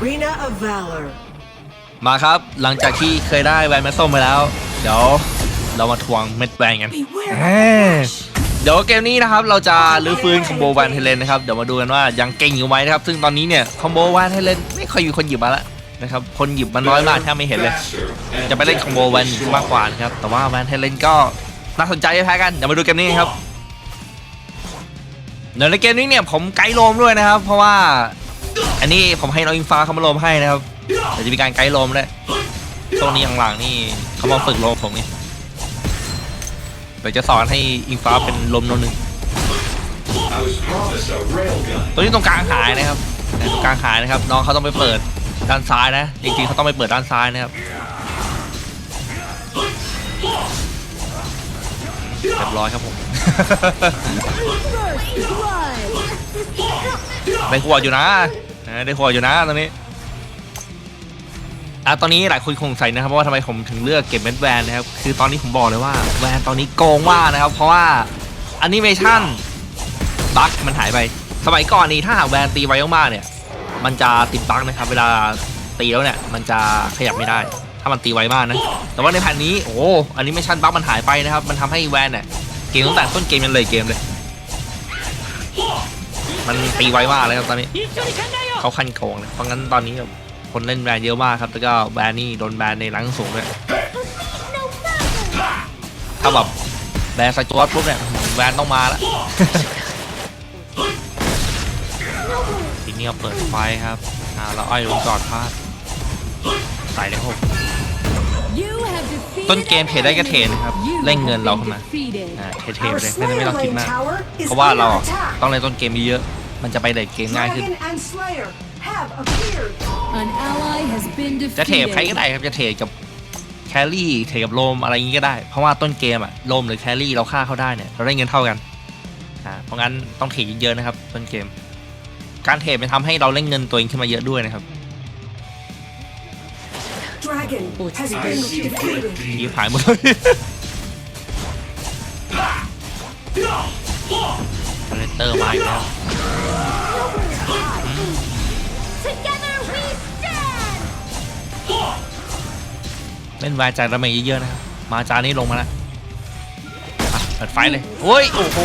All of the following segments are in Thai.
Arena of Valor. มาครับหลังจากที่เคยได้แวนแมสส้มไปแล้ว เดี๋ยวเรามาทวงเม็ดแวนกัน Beware เอ้ยเดี๋ยวเกมนี้นะครับเราจะรื้อฟื้นคอมโบแวนเทเลนนะครับเดี๋ยวมาดูกันว่ายังเก่งอยู่ไหมนะครับ ซึ่งตอนนี้เนี่ยคอมโบแวนเทเลนไม่ค่อยมีคนหยิบมาแล้วนะครับคนหยิบมันน้อยมากถ้าไม่เห็นเลย จะไปเล่นคอมโบแวนมากกว่านะครับแต่ว่าแวนเทเลนก็น่าสนใจไม่แพ้กันเดี๋ยวมาดูเกมนี้กันครับเดี๋ยวในเกมนี้เนี่ยผมไกด์โลมด้วยนะครับ เพราะว่า อันนี้ผมให้น้องอิงฟ้าเขามาลมให้นะครับเดี๋ยวจะมีการไกด์ลมด้วยช่วงนี้หลังๆนี่เขามาฝึกลมผมนี่เดี๋ยวจะสอนให้อิงฟ้าเป็นลมโนนหนึ่งตัวนี้ตรงกลางหายนะครับตรงกลางหายนะครับ น้องเขาต้องไปเปิดด้านซ้ายนะ จริงๆเขาต้องไปเปิดด้านซ้ายนะครับเรียบร้อยครับผมได้หัวอยู่นะ ได้หัวอยู่นะตอนนี้อะตอนนี้หลายคนคงใส่นะครับว่าทำไมผมถึงเลือกเก็บเม็ดแวนนะครับ คือตอนนี้ผมบอกเลยว่าแวนตอนนี้โกงมากนะครับ เพราะว่าอนิเมชันบั๊กมันหายไป สมัยก่อนนี้ถ้าหากแวนตีไวมากๆเนี่ย มันจะติดบั๊กนะครับ เวลาตีแล้วเนี่ย มันจะขยับไม่ได้ ถ้ามันตีไวมากนะ แต่ว่าในแผ่นนี้ โอ้อันนี้ไม่ชันบั๊กมันหายไปนะครับ มันทำให้แวนเนี่ยเกมตั้งแต่ต้นเกมยันเลยเกมเลย มันตีไวมากเลยครับตอนนี้ เขาคันโกงเลยเพราะงั้นตอนนี้แบบคนเล่นแบรนด์เยอะมากครับแล้วก็แบรนด์นี่โดนแบรนด์ในรังสูงด้วยถ้าแบบแบรนสจวตปุ๊บเนี่ยแบรนด์ต้องมาแล้วทีนี้เอาเปิดไฟครับอ่าแล้วอ้อยลงจอดพลาดใส่เลยครับผมต้นเกมเทรดได้ก็เทรดนครับเร่งเงินเราเข้ามาเทๆ Our ไปเลยไม่ต้องไม่ Slayer ต้องคิดมากเพราะว่าเราต้องเล่นต้นเกมเยอะ มันจะไปเลทเกมง่ายขึ้น Dragon and Slayer have appeared. An ally has been จะเทรดใครก็ defeated. ได้ครับจะเทรดกับแครี่เทรดกับโลมอะไรอย่างงี้ก็ได้ เพราะว่าต้นเกมอะโลมหรือแครี่เราฆ่าเขาได้เนี่ยเราได้เงินเท่ากันอ่าเพราะงั้นต้องเทรดเยอะๆนะครับต้นเกม การเทรดมันทำให้เราเล่นเงินตัวเองขึ้นมาเยอะด้วยนะครับ Dragon has I been see defeated. red ที beam. หายหมดเลยคาแรคเตอร์มาอีกแล้ว Together we stand. เล่นวายจ่ายดาเมจเยอะๆนะครับมาจานี้ลงมาแล้วอะเปิดไฟเลยโอ้ย โอ้โห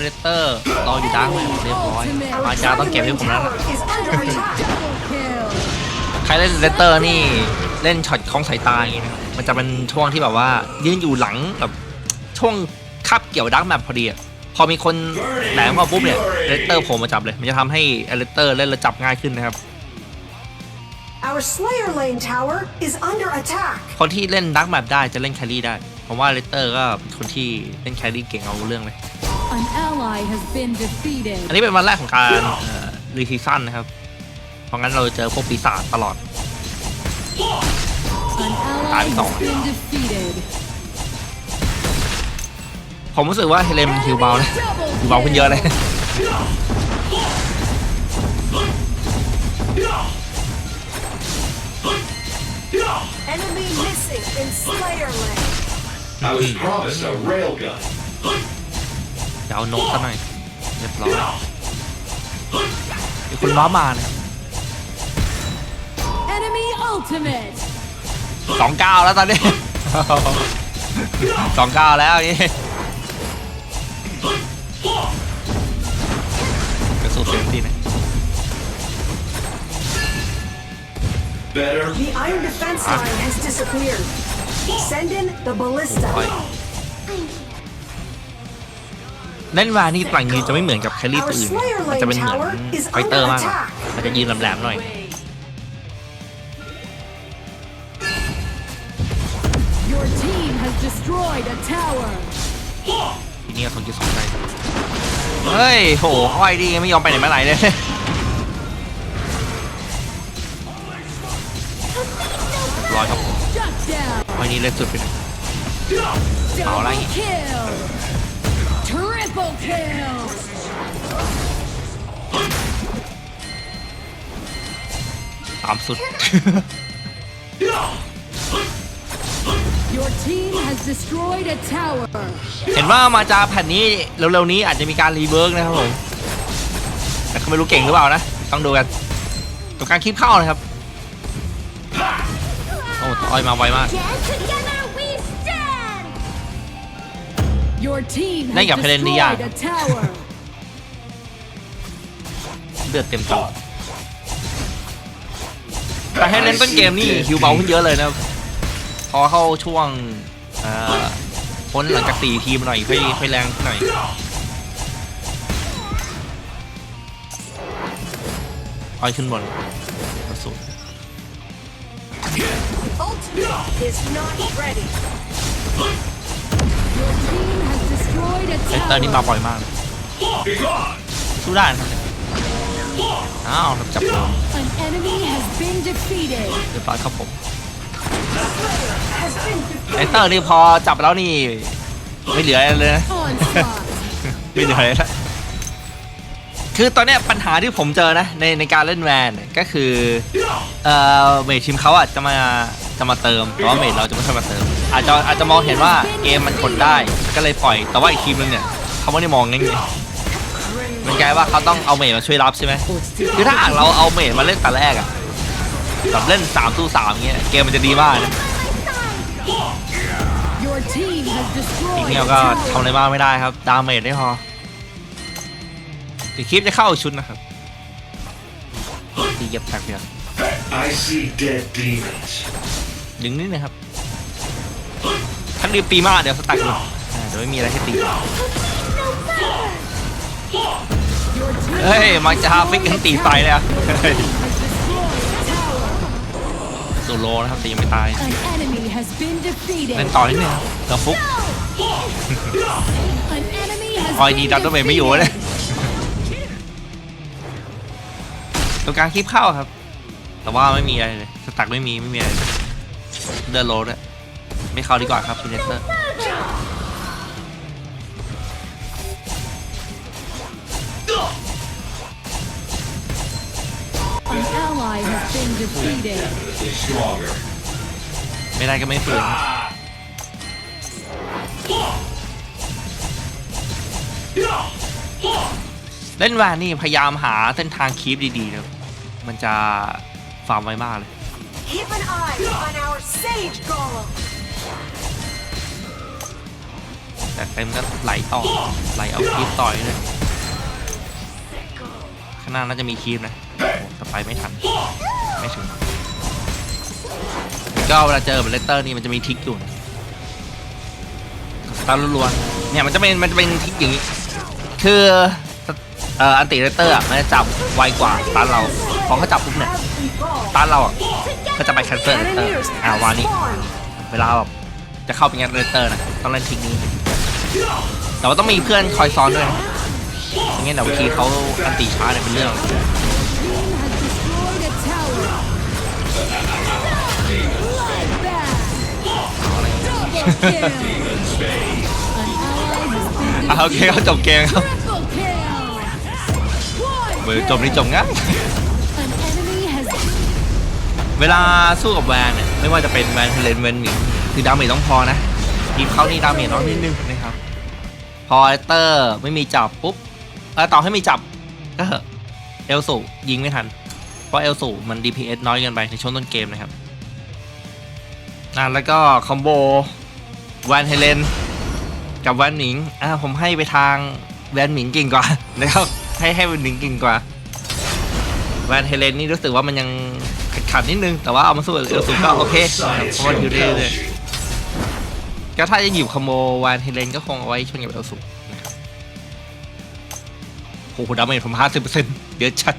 เรเตอร์รออยู่ดังเลยเรียบร้อย Our มาจาต้อง Dragon เก็บให้ Lane ผมแล้วนะ Tower is under attack. Kill. ใครเล่นเรเตอร์นี่เล่นช็อตคล้องสายตาอย่างงี้นะครับมันจะเป็นช่วงที่แบบว่ายืนอยู่หลังแบบช่วงคับเกี่ยวดักแมปพอดีอะ พอมีคนแหลมเข้าปุ๊บเนี่ยเรเตอร์โผล่มาจับเลย มันจะทำให้เรเตอร์เล่นแล้วจับง่ายขึ้นนะครับ Our Slayer Lane Tower is under attack. คนที่เล่นดักแมปได้จะเล่นแครี่ได้ ผมว่าเรเตอร์ก็เป็นคนที่เล่นแครี่เก่งเอาเรื่องเลย An ally has been defeated. อันนี้เป็นวันแรกของการรีซีซั่นนะครับ เพราะงั้นเราจะเจอพวกปีศาจตลอด An ally Time has zone. been defeated. ผมรู้สึกว่าเฮเลมฮิวเบานะ Double ฮิวเบาขึ้นเยอะเลย Enemy missing in Slayer Lane. I was promised a railgun. จะเอานกซะหน่อยเรียบร้อยมีคนล้อมาเนี่ย Enemy ultimate. สองเก้าแล้วตอนนี้สองเก้าแล้วนี่ Better. The iron defense line has disappeared. Send in the ไป ballista. เล่นวานี่ต่างยืนจะไม่เหมือนกับแคลรี่ตัวอื่น มันจะเป็นเหมือนไฟเตอร์มากกว่ามันจะยืนแหลมๆหน่อย Your team has destroyed a tower. ทีนี้ก็คนที่สองได้ เฮ้ย โหห้อยดีไม่ยอมไปไหนมาไหนเลยร้อย นี้เล่นสุดไปหน่อยเอาละ Double kill. Triple kill. ตามสุด Your team has destroyed a tower. เห็นว่ามาจาแผ่นนี้เร็วๆนี้อาจจะมีการรีเวิร์กนะครับผม แต่เขาไม่รู้เก่งหรือเปล่านะ ต้องดูกันตรงกลางคลิปเข้านะครับโอ้ต่อยมาไวมาก Together we stand! Your team has ได้กับ Helen destroyed Diaz. a tower. เลือดเต็มตัวแต่ให้เล่นต้นเกมนี่ฮิวเบาขึ้นเยอะเลยนะครับพอเข้าช่วงเอ่อพ้นหลังจากสี่ทีมหน่อยค่อยค่อยแรงขึ้นหน่อย อ้อยขึ้นบน is not ready. Your team has destroyed a เลสเตอร์นี่มา tower. บ่อยมากสู้ได้นะครับอ้าวจับผม An enemy has been defeated. เรียบร้อยครับผมเลสเตอร์นี่พอจับแล้วนี่ ไม่เหลืออะไรเลยนะ Onslaught. ไม่เหลืออะไรแล้วคือตอนเนี้ยปัญหาที่ผมเจอนะในในการเล่นแวนเนี่ยก็คือ เอ่อเมจทีมเขาอะจะมา จะมาเติมแต่ว่าเมจเราจะไม่ค่อยมาเติม อาจจะอาจจะมองเห็นว่าเกมมันกดได้ก็เลยปล่อย แต่ว่าอีกทีมนึงเนี่ยเขาไม่ได้มองงั้นไงมันกลายว่าเขาต้องเอาเมจมาช่วยรับใช่ไหมคือถ้าหากเราเอาเมจมาเล่นแต่แรกอะแบบเล่น3สู้3เงี้ยเกมมันจะดีมากนะ Your team has ที destroyed นี้ a เราก็ทำอะไรมากไม่ได้ครับดาเมจได้พอทีคลิปจะเข้าชุดนะครับตีเยียบแท็กเดียว I see dead demons. ดึงนิดนะครับถ้ารีบตีมากเดี๋ยวสตักหลุดอ่าเดี๋ยวไม่มีอะไรให้ตี Your team เฮ้ยมาจะฮาฟิกกันตีไฟเลยอะเฮ้ย has destroyed a tower. สูโลนะครับตียังไม่ตาย An enemy has been เล่น defeated. ต่อนิดนึงครับเดี๋ยวฟุก An enemy has ออยดี been ดัตเตอร์เมย์ไม่อยู่เลยตรงกลางคลิปเข้าครับ แต่ว่าไม่มีอะไรเลยสตักไม่มีไม่มีอะไรเลยเดินโลด้วยไม่เข้าดีกว่าครับคุณเนสเตอร์ An ally has been defeated. Infinitely stronger. ไม่ได้ก็ไม่ฝืนเล่นแวนนี่พยายามหาเส้นทางคีปดีๆนะครับมันจะ ฟาร์มไวมากเลย Keep an eye on our Sage Golem. แต่เต็มก็ไหลต่อไหลเอาคีปต่อยเลยข้างหน้าน่าจะมีคีปนะโอ้แต่ไปไม่ทัน ไม่ถึงก็เวลาเจอแบบเลตเตอร์นี่มันจะมีทริกอยู่นะสตาร์ล้วนๆเนี่ยมันจะเป็นมันจะเป็นทริกอย่างนี้คือเอ่ออันติเลตเตอร์อะมันจะจับไวกว่าสตาร์เราพอเขาจับปุ๊บเนี่ย Have evolved. ส ตาร์เราอะก็จะไปแคนเซิลเลตเตอร์อ่าวานี้เวลาแบบจะเข้าไปงัดเลตเตอร์นะต้องเล่นทริกนี้ แต่ว่าต้องมีเพื่อนคอยซ้อนด้วยนะไม่งั้นเดี๋ยวบางทีเขาอันติช้าเนี่ยเป็นเรื่องโอเคเขาจบเกมครับ Triple kill. เบอร์ Quadra จบนี่จบง่า เวลาสู้กับแวนเนี่ยไม่ว่าจะเป็นแวนเทเลนแวนหมิงคือดาเมจต้องพอนะทีมเขานี่ดาเมจน้อยนิดนึงนะครับ พอเลตเตอร์ไม่มีจับปุ๊บเออต่อให้มีจับก็เหอะเอลสูยิงไม่ทัน เพราะเอลสูมัน DPS น้อยเกินไปในช่วงต้นเกมนะครับนั่นแล้วก็คอมโบแวนเฮเลนกับแวนหมิงอ่าผมให้ไปทางแวนหมิงเก่งกว่านะครับให้ให้แวนหมิงเก่งกว่าแวนเฮเลนนี่รู้สึกว่ามันยัง ขัดขัดนิดนึง แต่ว่าเอามาสู้เอลสูก็โอเคครับ Science เพราะว่าอยู่ดีเลยก็ถ้าจะหยิบคอมโบแวนเฮเลนก็คงเอาไว้ชนกับเอลสูนะครับโอ้โหดาเมจผมห้าสิบเปอร์เซ็นต์เดี๋ยวชัด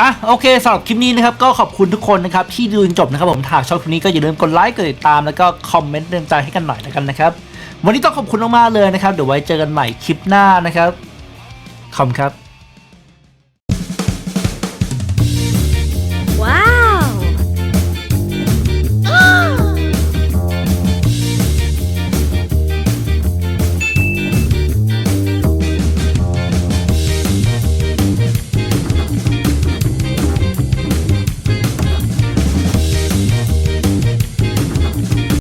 อะโอเคสำหรับคลิปนี้นะครับก็ขอบคุณทุกคนนะครับที่ดูจนจบนะครับผมถ้าชอบคลิปนี้ก็อย่าลืมกดไลค์กดติดตามแล้วก็คอมเมนต์เตือนใจให้กันหน่อยแล้วกันนะครับ วันนี้ต้องขอบคุณมากๆเลยนะครับ เดี๋ยวไว้เจอกันใหม่คลิปหน้านะครับขอบคุณครับ